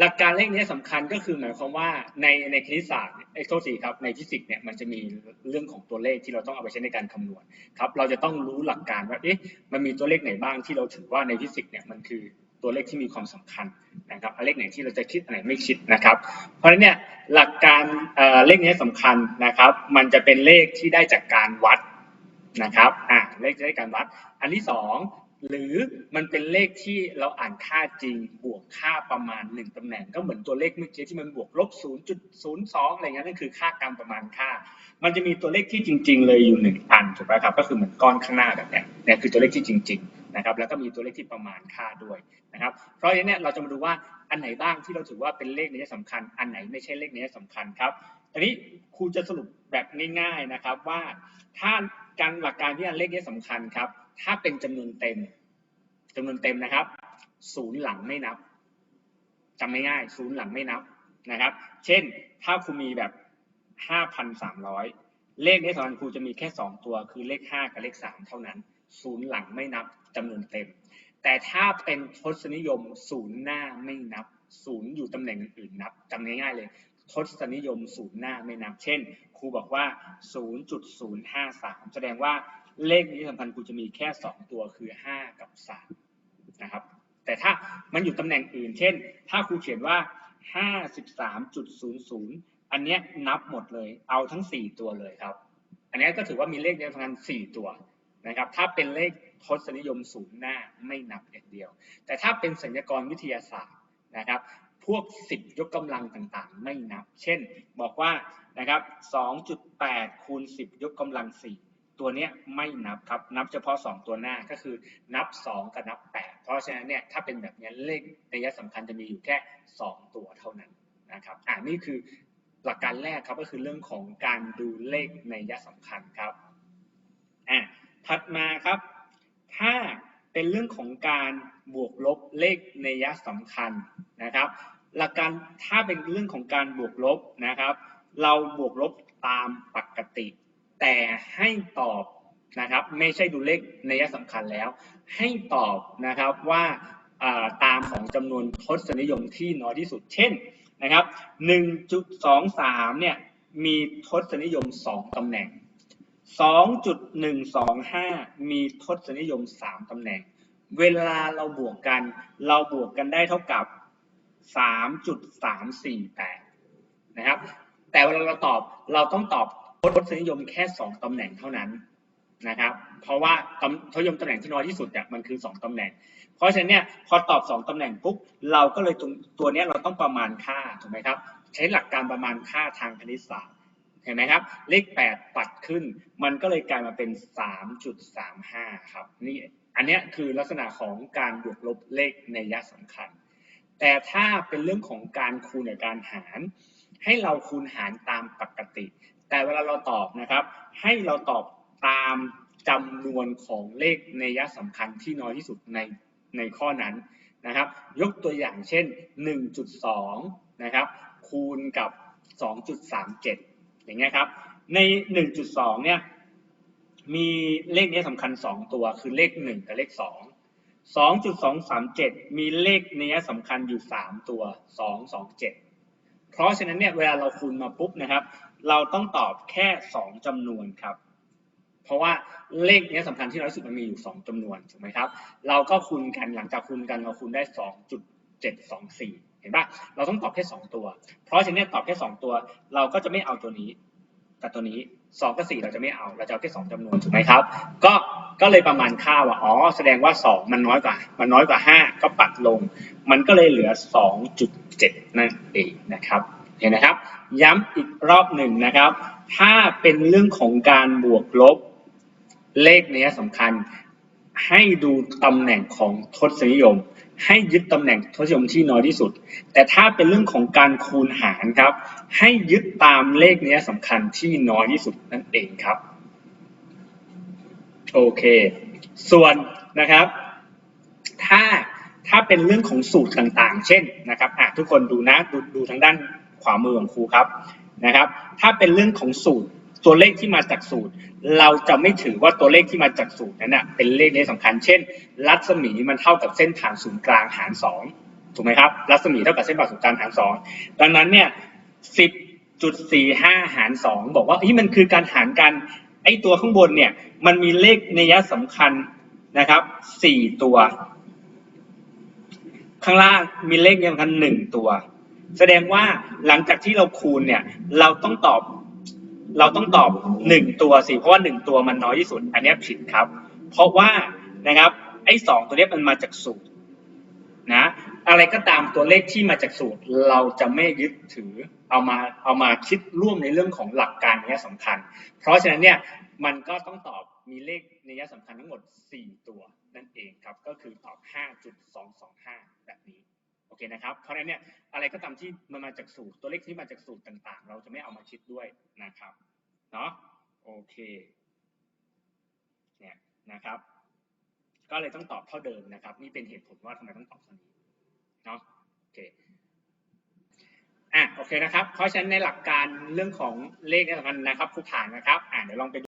หลักการเลขนี้สำคัญก็คือหมายความว่าในในคณิตศาสตร์เอ้โทษทีครับในฟิสิกส์เนี่ยมันจะมีเรื่องของตัวเลขที่เราต้องเอาไปใช้ในการคำนวณครับเราจะต้องรู้หลักการว่าเอ๊ะมันมีตัวเลขไหนบ้างที่เราถือว่าในฟิสิกส์เนี่ยมันคือตัวเลขที่มีความสำคัญนะครับเลขไหนที่เราจะคิดอะไรไม่คิดนะครับ เพราะฉะนั้นเนี่ยหลักการเอ่อเลขนี้สำคัญนะครับ มันจะเป็นเลขที่ได้จากการวัดนะครับอ่าเลขที่ได้การวัด อันที่สอง หรือมันเป็นเลขที่เราอ่านค่าจริงบวกค่าประมาณหนึ่งตำแหน่งก็เหมือนตัวเลขเมื่อกี้ที่มันบวกลบ 0.02 อะไรเงี้ยนั่นคือค่าการประมาณค่า มันจะมีตัวเลขที่จริง ๆ เลยอยู่หนึ่งอันถูกไหมครับก็คือเหมือนก้อนข้างหน้าแบบเนี้ยเนี่ยคือตัวเลขที่จริง ๆ นะครับ แล้วก็มีตัวเลขที่ประมาณค่าด้วยนะครับ เพราะฉะนั้นเนี่ยเราจะมาดูว่าอันไหนบ้างที่เราถือว่าเป็นเลขในยสำคัญ อันไหนไม่ใช่เลขในยสำคัญครับอันนี้ครูจะสรุปแบบง่าย ๆนะครับว่าถ้า การหลักการที่อันเลขนี้สำคัญครับ ถ้าเป็นจำนวนเต็มจำนวนเต็มนะครับศูนย์หลังไม่นับจำง่ายๆศูนย์หลังไม่นับนะครับ เช่น ถ้าครูมีแบบห้าพันสามร้อยเลขในสำคัญครูจะมีแค่สองตัวคือเลขห้ากับเลขสามเท่านั้น ศูนย์หลังไม่นับจำนวนเต็ม แต่ถ้าเป็นทศนิยมศูนย์หน้าไม่นับ ศูนย์อยู่ตำแหน่งอื่นๆนับจำง่ายๆเลย ทศนิยมศูนย์หน้าไม่นับ เช่น ครูบอกว่า 0.053 แสดงว่าเลขนี้สำคัญครูจะมีแค่ 2 ตัวคือ 5 กับ 3 นะครับ แต่ถ้ามันอยู่ตำแหน่งอื่น เช่น ถ้าครูเขียนว่า 53.00 อันนี้นับหมดเลย เอาทั้ง 4 ตัวเลยครับ อันนี้ก็ถือว่ามีเลขในสำคัญ4ตัวนะครับ ถ้าเป็นเลขทศนิยมศูนย์หน้าไม่นับอย่างเดียว แต่ถ้าเป็นสัญญกรวิทยาศาสตร์นะครับ พวก10ยกกำลังต่างๆ ไม่นับ เช่น บอกว่านะครับ2.8คูณ10 ยกกำลัง 4 ตัวเนี้ยไม่นับครับ นับเฉพาะ 2 ตัวหน้าก็คือนับ 2 กับนับ 8 เพราะฉะนั้นเนี่ยถ้าเป็นแบบนี้เลขในยะสำคัญจะมีอยู่แค่ 2 ตัวเท่านั้นนะครับอ่านี่คือหลักการแรกครับก็คือเรื่องของการดูเลขในยะสำคัญครับอ่าถัดมาครับ ถ้า เป็นเรื่องของการบวกลบเลขในยะสำคัญนะครับ หลักการถ้าเป็นเรื่องของการบวกลบนะครับ เราบวกลบตามปกติ แต่ให้ตอบนะครับ ไม่ใช่ดูเลขในยะสำคัญแล้ว ให้ตอบนะครับว่าตามของจำนวนทศนิยมที่น้อยที่สุด เช่นนะครับ1.23เนี่ยมีทศนิยม 2ตำแหน่ง 2.125 มีทศนิยม 3ตำแหน่ง เวลาเราบวกกัน เราบวกกันได้เท่ากับ 3.348 นะครับ แต่เวลาเราตอบเราต้องตอบทศนิยมแค่ 2ตำแหน่งเท่านั้นนะครับ เพราะว่าทศนิยมตำแหน่งที่น้อยที่สุดเนี่ยมันคือ 2ตำแหน่ง เพราะฉะนั้นเนี่ยพอตอบ 2ตำแหน่งปุ๊บเราก็เลยตัวนี้เราต้องประมาณค่าถูกไหมครับ ใช้หลักการประมาณค่าทางคณิตศาสตร์ เห็นไหมครับ เลข8ปัดขึ้น มันก็เลยกลายมาเป็น 3.35 ครับ นี่อันนี้คือลักษณะของการบวกลบเลขในยะสำคัญ แต่ถ้าเป็นเรื่องของการคูณกับการหาร ให้เราคูณหารตามปกติ แต่เวลาเราตอบนะครับ ให้เราตอบตามจำนวนของเลขในยะสำคัญที่น้อยที่สุดในในข้อนั้นนะครับ ยกตัวอย่างเช่น 1.2 นะครับ คูณกับ 2.37 อย่างเงี้ยครับ ใน 1.2 เนี่ย มีเลขนี้สำคัญ 2 ตัว คือเลข 1 กับเลข 2 2.237 มีเลขนี้สำคัญอยู่ 3 ตัว 227 เพราะฉะนั้นเนี่ยเวลาเราคูณมาปุ๊บนะครับ เราต้องตอบแค่ 2จำนวนครับ เพราะว่าเลขนี้สำคัญที่น้อยที่สุดมันมีอยู่ 2จำนวนถูกไหมครับ เราก็คูณกันหลังจากคูณกันเราคูณได้ 2.724 เห็นปะเราต้องตอบแค่2ตัว เพราะฉะนั้นตอบแค่2ตัว เราก็จะไม่เอาตัวนี้กับตัวนี้2กับ4เราจะไม่เอาเราจะเอาแค่2จำนวนถูกไหมครับ ก็ก็เลยประมาณค่าว่าอ๋อแสดงว่า2มันน้อยกว่า มันน้อยกว่า5ก็ปัดลง มันก็เลยเหลือ2.7นั่นเองนะครับเห็นนะครับ ย้ำอีกรอบหนึ่งนะครับ ถ้าเป็นเรื่องของการบวกลบเลขเนี้ยสำคัญ ให้ดูตำแหน่งของทศนิยม ให้ยึดตำแหน่งทศนิยมที่น้อยที่สุด แต่ถ้าเป็นเรื่องของการคูณหารครับ ให้ยึดตามเลขเนี้ยสำคัญที่น้อยที่สุดนั่นเองครับโอเค ส่วนนะครับ ถ้าถ้าเป็นเรื่องของสูตรต่างๆ เช่นนะครับอะทุกคนดูนะดูดูทางด้านขวามือของครูครับนะครับ ถ้าเป็นเรื่องของสูตร ตัวเลขที่มาจากสูตร เราจะไม่ถือว่าตัวเลขที่มาจากสูตรนั้นนะเป็นเลขนี้สำคัญ เช่น รัศมีมันเท่ากับเส้นผ่านศูนย์กลางหารสองถูกไหมครับ รัศมีเท่ากับเส้นผ่านศูนย์กลางหารสองดังนั้นเนี่ยสิบจุดสี่ห้าหารสองบอกว่าเฮ้ยมันคือการหารกันไอ้ตัวข้างบนเนี่ยมันมีเลขนัยสำคัญนะครับสี่ตัว ข้างล่างมีเลขนัยสำคัญหนึ่งตัว แสดงว่าหลังจากที่เราคูณเนี่ย เราต้องตอบ เราต้องตอบหนึ่งตัวสิเพราะว่าหนึ่งตัวมันน้อยที่สุด อันนี้ผิดครับ เพราะว่านะครับไอ้สองตัวเนี้มันมาจากสูตรนะอะไรก็ตามตัวเลขที่มาจากสูตร เราจะไม่ยึดถือเอามาเอามาคิดร่วมในเรื่องของหลักการนี้ยสำคัญ เพราะฉะนั้นเนี่ยมันก็ต้องตอบมีเลขนัยสำคัญทั้งหมด 4 ตัวนั่นเองครับ ก็คือตอบ 5.225 แบบนี้ อเคนะครับเพราะฉะนั้นเนี่ยอะไรก็ตามที่มันมาจากสูตรตัวเลขที่มาจากสูตรต่างๆ เราจะไม่เอามาคิดด้วยนะครับเนาะโอเคเนี่ยนะครับ ก็เลยต้องตอบเท่าเดิมนะครับ นี่เป็นเหตุผลว่าทำไมต้องตอบเท่านี้เนาะโอเคอะโอเคนะครับ เพราะฉะนั้นในหลักการเรื่องของเลขเนี่ยสำคัญนะครับผู้ผ่านนะครับอ่าเดี๋ยวลองไป